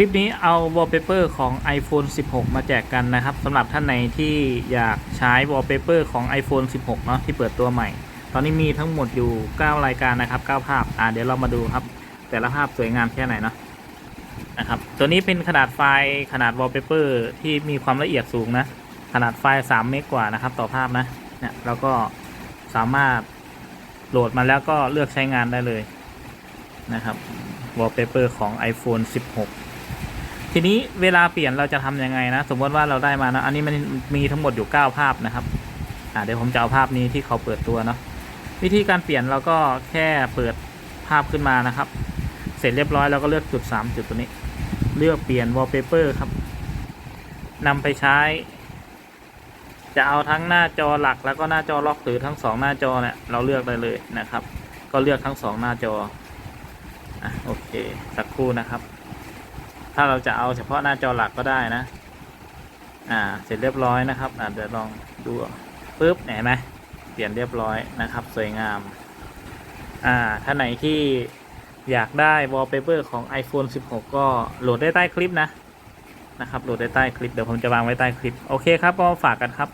ลิปนี้เอา wallpaper ของ iPhone 16 มาแจกกันนะครับสำหรับท่านไหนที่อยากใช้ wallpaper ของ iPhone 16 เนาะที่เปิดตัวใหม่ ตอนนี้มีทั้งหมดอยู่ 9 รายการนะครับ 9 ภาพ อ่าเดี๋ยวเรามาดูครับ แต่ละภาพสวยงามแค่ไหนเนาะนะครับตัวนี้เป็นขนาดไฟล์ขนาด wallpaper ที่มีความละเอียดสูงนะ ขนาดไฟล์ 3 เมกกว่านะครับ ต่อภาพนะเนี่ยเราก็สามารถโหลดมาแล้วก็เลือกใช้งานได้เลยนะครับ wallpaper ของ iPhone 16 ทีนี้เวลาเปลี่ยนเราจะทำยังไงนะ สมมติว่าเราได้มานะอันนี้มันมีทั้งหมดอยู่ 9 ภาพนะครับอ่าเดี๋ยวผมจะเอาภาพนี้ที่เขาเปิดตัวเนาะวิธีการเปลี่ยนเราก็แค่เปิดภาพขึ้นมานะครับ เสร็จเรียบร้อยเราก็เลือกจุด 3 จุดตัวนี้ เลือกเปลี่ยน wallpaper ครับนำไปใช้ จะเอาทั้งหน้าจอหลักแล้วก็หน้าจอล็อกหรือทั้งสองหน้าจอเนี่ยเราเลือกได้เลยนะครับ ก็เลือกทั้งสองหน้าจออะโอเค สักครู่นะครับ ถ้าเราจะเอาเฉพาะหน้าจอหลักก็ได้นะ อ่า เสร็จเรียบร้อยนะครับอ่าเดี๋ยวลองดูปุ๊บเห็นไหมเปลี่ยนเรียบร้อยนะครับ สวยงาม อ่า ถ้าไหนที่อยากได้วอลเปเปอร์ของ iPhone 16 ก็โหลดได้ใต้คลิปนะนะครับโหลดได้ใต้คลิปเดี๋ยวผมจะวางไว้ใต้คลิป โอเคครับก็ฝากกันครับ